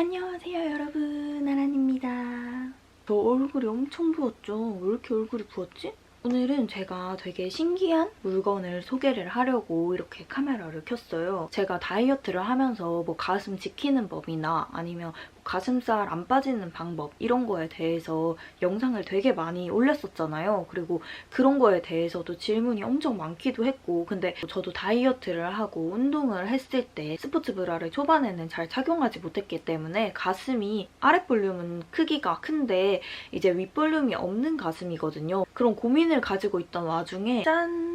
안녕하세요 여러분 나란입니다 저 얼굴이 엄청 부었죠? 왜 이렇게 얼굴이 부었지? 오늘은 제가 되게 신기한 물건을 소개를 하려고 이렇게 카메라를 켰어요. 제가 다이어트를 하면서 뭐 가슴 지키는 법이나 아니면 뭐 가슴살 안 빠지는 방법 이런 거에 대해서 영상을 되게 많이 올렸었잖아요. 그리고 그런 거에 대해서도 질문이 엄청 많기도 했고 근데 저도 다이어트를 하고 운동을 했을 때 스포츠 브라를 초반에는 잘 착용하지 못했기 때문에 가슴이 아랫 볼륨은 크기가 큰데 이제 윗 볼륨이 없는 가슴이거든요. 그런 고민을 가지고 있던 와중에 짠!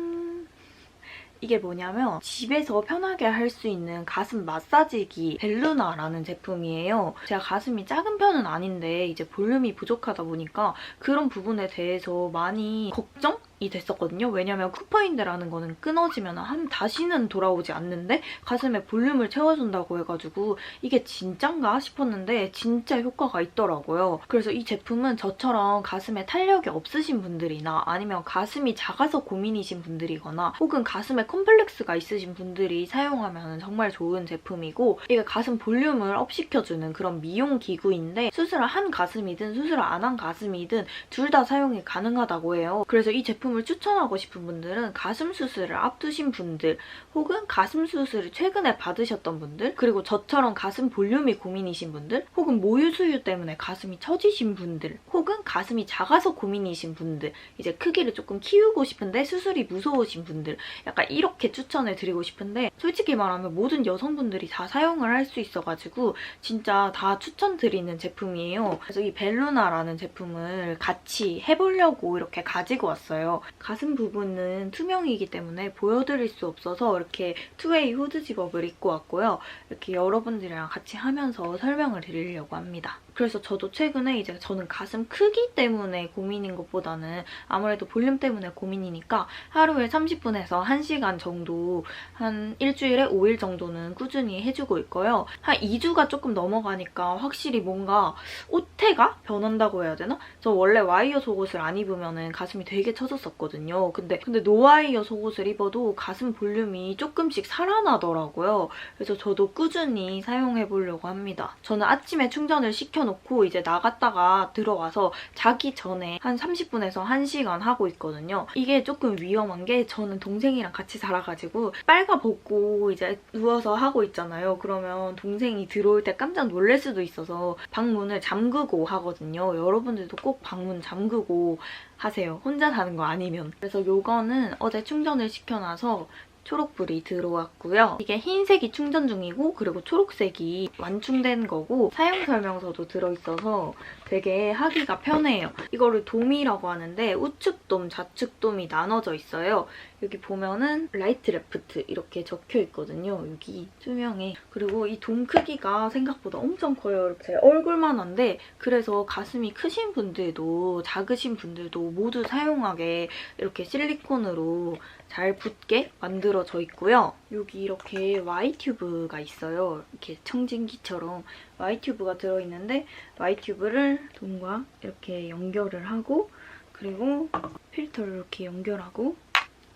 이게 뭐냐면 집에서 편하게 할 수 있는 가슴 마사지기 벨루나라는 제품이에요. 제가 가슴이 작은 편은 아닌데 이제 볼륨이 부족하다 보니까 그런 부분에 대해서 많이 걱정? 이 됐었거든요. 왜냐면 쿠퍼인데라는 거는 끊어지면 한 다시는 돌아오지 않는데 가슴에 볼륨을 채워준다고 해가지고 이게 진짠가 싶었는데 진짜 효과가 있더라고요. 그래서 이 제품은 저처럼 가슴에 탄력이 없으신 분들이나 아니면 가슴이 작아서 고민이신 분들이거나 혹은 가슴에 컴플렉스가 있으신 분들이 사용하면 정말 좋은 제품이고 이게 가슴 볼륨을 업시켜주는 그런 미용 기구인데 수술을 한 가슴이든 수술을 안 한 가슴이든 둘 다 사용이 가능하다고 해요. 그래서 이 제품 을 추천하고 싶은 분들은 가슴 수술을 앞두신 분들 혹은 가슴 수술을 최근에 받으셨던 분들 그리고 저처럼 가슴 볼륨이 고민이신 분들 혹은 모유 수유 때문에 가슴이 처지신 분들 혹은 가슴이 작아서 고민이신 분들 이제 크기를 조금 키우고 싶은데 수술이 무서우신 분들 약간 이렇게 추천을 드리고 싶은데 솔직히 말하면 모든 여성분들이 다 사용을 할 수 있어가지고 진짜 다 추천드리는 제품이에요. 그래서 이 벨루나라는 제품을 같이 해보려고 이렇게 가지고 왔어요. 가슴 부분은 투명이기 때문에 보여드릴 수 없어서 이렇게 투웨이 후드 집업을 입고 왔고요. 이렇게 여러분들이랑 같이 하면서 설명을 드리려고 합니다. 그래서 저도 최근에 이제 저는 가슴 크기 때문에 고민인 것보다는 아무래도 볼륨 때문에 고민이니까 하루에 30분에서 1시간 정도 한 일주일에 5일 정도는 꾸준히 해주고 있고요. 한 2주가 조금 넘어가니까 확실히 뭔가 옷태가 변한다고 해야 되나? 저 원래 와이어 속옷을 안 입으면 가슴이 되게 처졌었거든요. 근데 근데 노와이어 속옷을 입어도 가슴 볼륨이 조금씩 살아나더라고요. 그래서 저도 꾸준히 사용해보려고 합니다. 저는 아침에 충전을 시켜 놓고 이제 나갔다가 들어와서 자기 전에 한 30분에서 1시간 하고 있거든요. 이게 조금 위험한 게 저는 동생이랑 같이 살아가지고 빨가 벗고 이제 누워서 하고 있잖아요. 그러면 동생이 들어올 때 깜짝 놀랄 수도 있어서 방문을 잠그고 하거든요. 여러분들도 꼭 방문 잠그고 하세요. 혼자 사는 거 아니면. 그래서 이거는 어제 충전을 시켜놔서 초록불이 들어왔고요. 이게 흰색이 충전 중이고 그리고 초록색이 완충된 거고 사용 설명서도 들어있어서 되게 하기가 편해요. 이거를 돔이라고 하는데 우측돔, 좌측돔이 나눠져 있어요. 여기 보면은 라이트 레프트 이렇게 적혀 있거든요. 여기 투명해. 그리고 이 돔 크기가 생각보다 엄청 커요. 이렇게 얼굴만 한데 그래서 가슴이 크신 분들도 작으신 분들도 모두 사용하게 이렇게 실리콘으로 잘 붙게 만들어 져 있고요. 여기 이렇게 Y튜브가 있어요. 이렇게 청진기처럼 Y튜브가 들어있는데 Y튜브를 돔과 이렇게 연결을 하고 그리고 필터를 이렇게 연결하고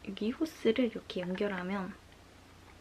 여기 호스를 이렇게 연결하면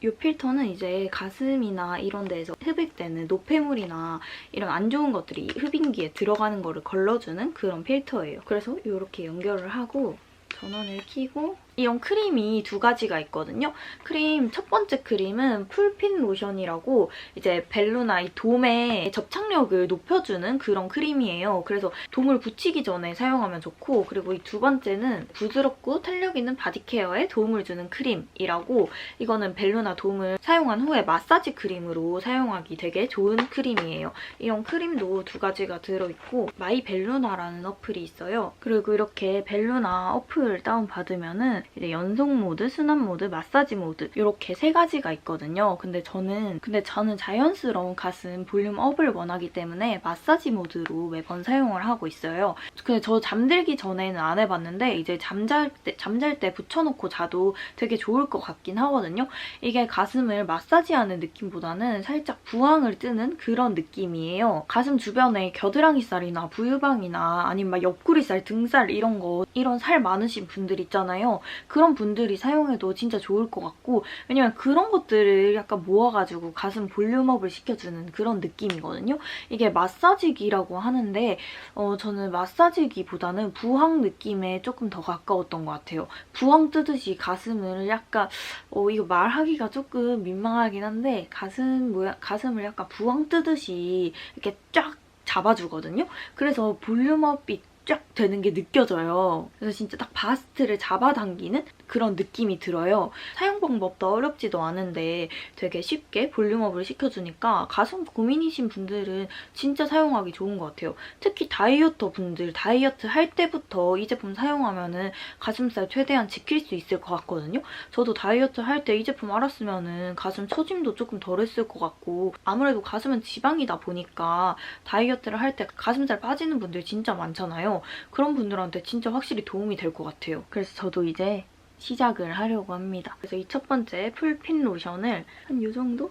이 필터는 이제 가슴이나 이런 데에서 흡입되는 노폐물이나 이런 안 좋은 것들이 흡인기에 들어가는 거를 걸러주는 그런 필터예요. 그래서 이렇게 연결을 하고 전원을 켜고 이런 크림이 두 가지가 있거든요. 크림 첫 번째 크림은 풀핀 로션이라고 이제 벨루나 이 돔의 접착력을 높여주는 그런 크림이에요. 그래서 돔을 붙이기 전에 사용하면 좋고 그리고 이 두 번째는 부드럽고 탄력 있는 바디케어에 도움을 주는 크림이라고 이거는 벨루나 돔을 사용한 후에 마사지 크림으로 사용하기 되게 좋은 크림이에요. 이런 크림도 두 가지가 들어있고 마이 벨루나라는 어플이 있어요. 그리고 이렇게 벨루나 어플 다운받으면 은 이제 연속 모드, 순환 모드, 마사지 모드 이렇게 세 가지가 있거든요. 근데 저는 근데 저는 자연스러운 가슴 볼륨 업을 원하기 때문에 마사지 모드로 매번 사용을 하고 있어요. 근데 저 잠들기 전에는 안 해봤는데 이제 잠잘 때 잠잘 때 붙여놓고 자도 되게 좋을 것 같긴 하거든요. 이게 가슴을 마사지하는 느낌보다는 살짝 부항을 뜨는 그런 느낌이에요. 가슴 주변에 겨드랑이살이나 부유방이나 아니면 막 옆구리살, 등살 이런 거 이런 살 많으신 분들 있잖아요. 그런 분들이 사용해도 진짜 좋을 것 같고 왜냐면 그런 것들을 약간 모아가지고 가슴 볼륨업을 시켜주는 그런 느낌이거든요. 이게 마사지기라고 하는데 어, 저는 마사지기보다는 부항 느낌에 조금 더 가까웠던 것 같아요. 부항 뜨듯이 가슴을 약간 어, 이거 말하기가 조금 민망하긴 한데 가슴 모양 가슴을 약간 부항 뜨듯이 이렇게 쫙 잡아주거든요. 그래서 볼륨업이 쫙 되는 게 느껴져요. 그래서 진짜 딱 바스트를 잡아당기는 그런 느낌이 들어요. 사용 방법도 어렵지도 않은데 되게 쉽게 볼륨업을 시켜주니까 가슴 고민이신 분들은 진짜 사용하기 좋은 것 같아요. 특히 다이어터 분들 다이어트 할 때부터 이 제품 사용하면 은 가슴살 최대한 지킬 수 있을 것 같거든요. 저도 다이어트 할 때 이 제품 알았으면 은 가슴 처짐도 조금 덜했을 것 같고 아무래도 가슴은 지방이다 보니까 다이어트를 할 때 가슴살 빠지는 분들 진짜 많잖아요. 그런 분들한테 진짜 확실히 도움이 될 것 같아요. 그래서 저도 이제 시작을 하려고 합니다. 그래서 이 첫 번째 풀핀 로션을 한 이 정도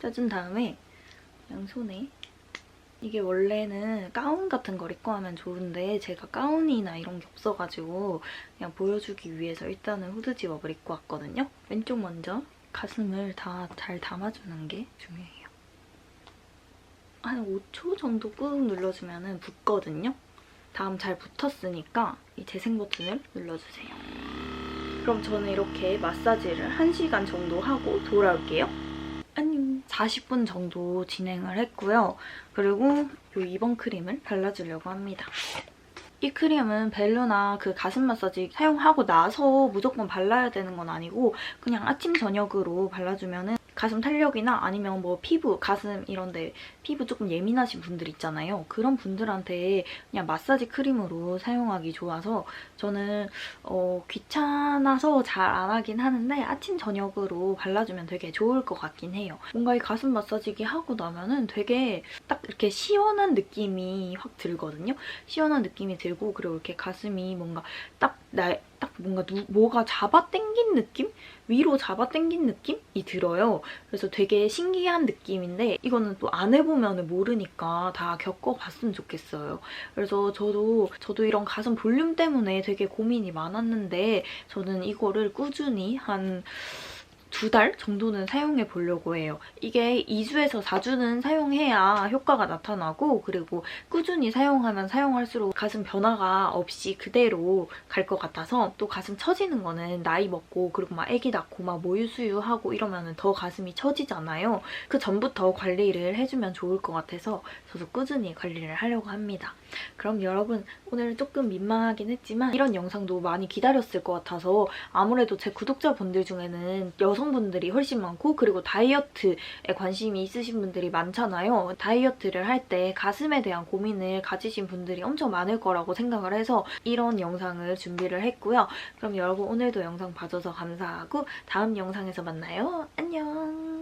짜준 다음에 양손에 이게 원래는 가운 같은 걸 입고 하면 좋은데 제가 가운이나 이런 게 없어가지고 그냥 보여주기 위해서 일단은 후드 집업을 입고 왔거든요. 왼쪽 먼저 가슴을 다 잘 담아주는 게 중요해요. 한 5초 정도 꾹 눌러주면 붙거든요. 다음 잘 붙었으니까 이 재생 버튼을 눌러주세요. 그럼 저는 이렇게 마사지를 1시간 정도 하고 돌아올게요. 안녕. 40분 정도 진행을 했고요. 그리고 이 2번 크림을 발라주려고 합니다. 이 크림은 벨루나 그 가슴 마사지 사용하고 나서 무조건 발라야 되는 건 아니고 그냥 아침 저녁으로 발라주면은 가슴 탄력이나 아니면 뭐 피부, 가슴 이런데 피부 조금 예민하신 분들 있잖아요. 그런 분들한테 그냥 마사지 크림으로 사용하기 좋아서 저는 어, 귀찮아서 잘 안 하긴 하는데 아침 저녁으로 발라주면 되게 좋을 것 같긴 해요. 뭔가 이 가슴 마사지기 하고 나면은 되게 딱 이렇게 시원한 느낌이 확 들거든요. 시원한 느낌이 들고 그리고 이렇게 가슴이 뭔가 딱 날, 딱 뭔가 누, 뭐가 잡아당긴 느낌? 위로 잡아당긴 느낌이 들어요. 그래서 되게 신기한 느낌인데 이거는 또 안 해보면 모르니까 다 겪어봤으면 좋겠어요. 그래서 저도 저도 이런 가슴 볼륨 때문에 되게 고민이 많았는데 저는 이거를 꾸준히 한 두 달 정도는 사용해 보려고 해요. 이게 2주에서 4주는 사용해야 효과가 나타나고 그리고 꾸준히 사용하면 사용할수록 가슴 변화가 없이 그대로 갈 것 같아서 또 가슴 처지는 거는 나이 먹고 그리고 막 아기 낳고 막 모유 수유하고 이러면 더 가슴이 처지잖아요. 그 전부터 관리를 해주면 좋을 것 같아서 저도 꾸준히 관리를 하려고 합니다. 그럼 여러분 오늘 조금 민망하긴 했지만 이런 영상도 많이 기다렸을 것 같아서 아무래도 제 구독자분들 중에는 여성분들이 훨씬 많고 그리고 다이어트에 관심이 있으신 분들이 많잖아요. 다이어트를 할 때 가슴에 대한 고민을 가지신 분들이 엄청 많을 거라고 생각을 해서 이런 영상을 준비를 했고요. 그럼 여러분 오늘도 영상 봐줘서 감사하고 다음 영상에서 만나요. 안녕!